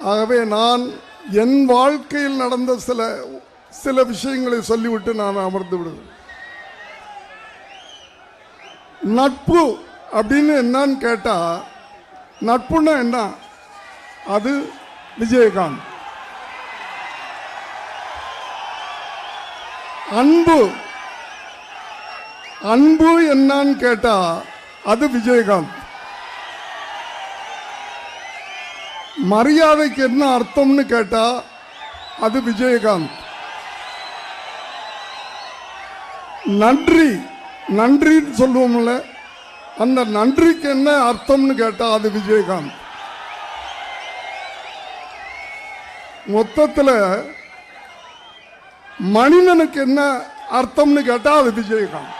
ஆகவே நான் என் வாழ்க்கையில் நடந்த சில சில விஷயங்களை சொல்லிவிட்டு நான் அமர்ந்து விடுவேன். நட்பு அப்படின்னு என்னன்னு கேட்டால் நட்புன்னா என்ன? அது விஜயகாந்த். அன்பு அன்பு என்னன்னு கேட்டா அது விஜயகாந்த். மரியாதைக்கு என்ன அர்த்தம்னு கேட்டா அது விஜயகாந்த். நன்றி நன்றின்னு சொல்லுவோம்ல அந்த நன்றிக்கு என்ன அர்த்தம்னு கேட்டா அது விஜயகாந்த். மொத்தத்தில் மனிதனுக்கு என்ன அர்த்தம்னு கேட்டால் அது விஜயகாந்த்.